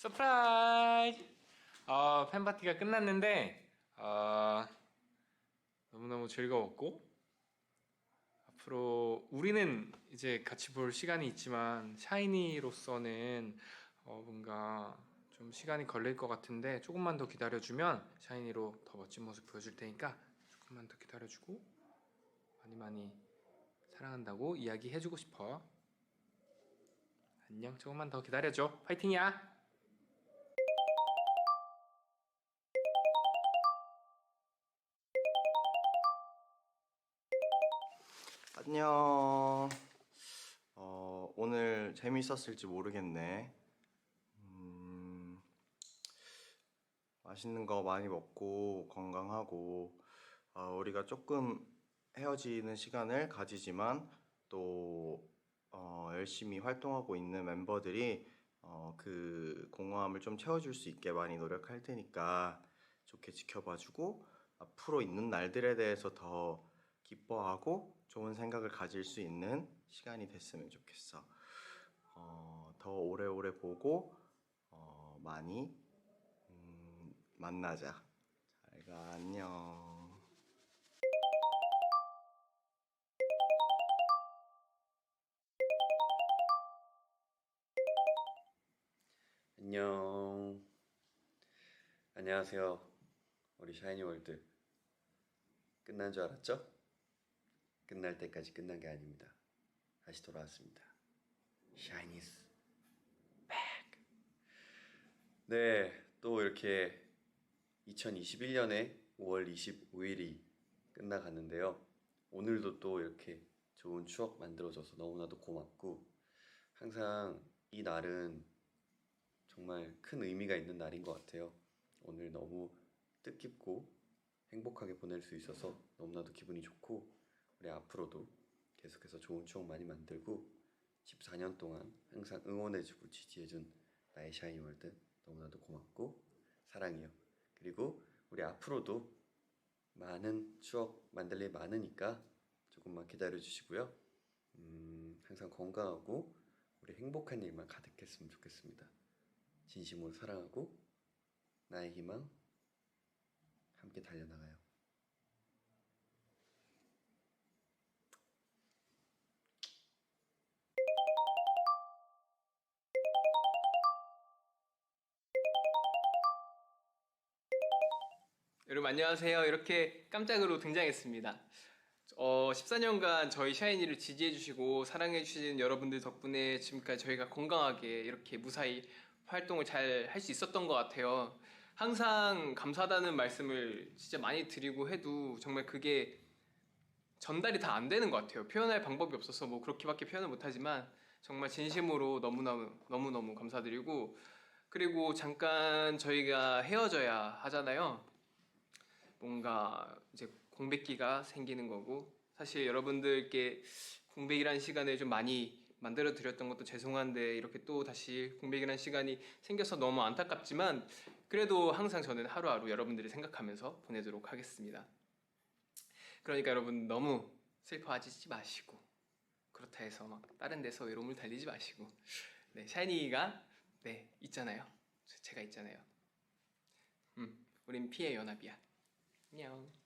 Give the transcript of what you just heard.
서프라이즈! 어, 팬파티가 끝났는데 어, 너무너무 즐거웠고 앞으로 우리는 이제 같이 볼 시간이 있지만 샤이니로서는 어, 뭔가 좀 시간이 걸릴 것 같은데 조금만 더 기다려주면 샤이니로 더 멋진 모습 보여줄 테니까 조금만 더 기다려주고 많이 많이 사랑한다고 이야기해주고 싶어. 안녕. 조금만 더 기다려줘. 파이팅이야 안녕. 어, 오늘 재밌었을지 모르겠네. 음, 맛있는 거 많이 먹고 건강하고 어, 우리가 조금 헤어지는 시간을 가지지만 또 어, 열심히 활동하고 있는 멤버들이 어, 그 공허함을 좀 채워줄 수 있게 많이 노력할 테니까 좋게 지켜봐주고 앞으로 있는 날들에 대해서 더 기뻐하고 좋은 생각을 가질 수 있는 시간이 됐으면 좋겠어. 어, 더 오래오래 보고 어, 많이 음, 만나자. 잘 가, 안녕. 안녕. 안녕하세요. 우리 샤이니 월드. 끝난 줄 알았죠? 끝날 때까지 끝난 게 아닙니다. 다시 돌아왔습니다. 백. 네, 또 이렇게 2021년에 5월 25일이 끝나갔는데요. 오늘도 또 이렇게 좋은 추억 만들어줘서 너무나도 고맙고 항상 이 날은 정말 큰 의미가 있는 날인 것 같아요. 오늘 너무 뜻깊고 행복하게 보낼 수 있어서 너무나도 기분이 좋고 우리 앞으로도 계속해서 좋은 추억 많이 만들고 14년 동안 항상 응원해주고 지지해준 나의 샤이니 월드 너무나도 고맙고 사랑해요. 그리고 우리 앞으로도 많은 추억 만들 일 많으니까 조금만 기다려 주시고요. 음, 항상 건강하고 우리 행복한 일만 가득했으면 좋겠습니다. 진심으로 사랑하고 나의 희망 함께 달려나가요. 여러분 안녕하세요. 이렇게 깜짝으로 등장했습니다. 어, 14년간 저희 샤이니를 지지해주시고 사랑해주신 여러분들 덕분에 지금까지 저희가 건강하게 이렇게 무사히 활동을 잘 할 수 있었던 것 같아요. 항상 감사하다는 말씀을 진짜 많이 드리고 해도 정말 그게 전달이 다 안 되는 것 같아요. 표현할 방법이 없어서 뭐 그렇게밖에 표현을 못하지만 정말 진심으로 너무너무 너무너무 감사드리고 그리고 잠깐 저희가 헤어져야 하잖아요. 뭔가 이제 공백기가 생기는 거고 사실 여러분들께 공백이라는 시간을 좀 많이 만들어 드렸던 것도 죄송한데 이렇게 또 다시 공백이라는 시간이 생겨서 너무 안타깝지만 그래도 항상 저는 하루하루 여러분들을 생각하면서 보내도록 하겠습니다. 그러니까 여러분 너무 슬퍼하지 마시고 그렇다 해서 막 다른 데서 외로움을 달리지 마시고 네 샤이니가 네 있잖아요. 제가 있잖아요. 음 우린 피해 연합이야 안녕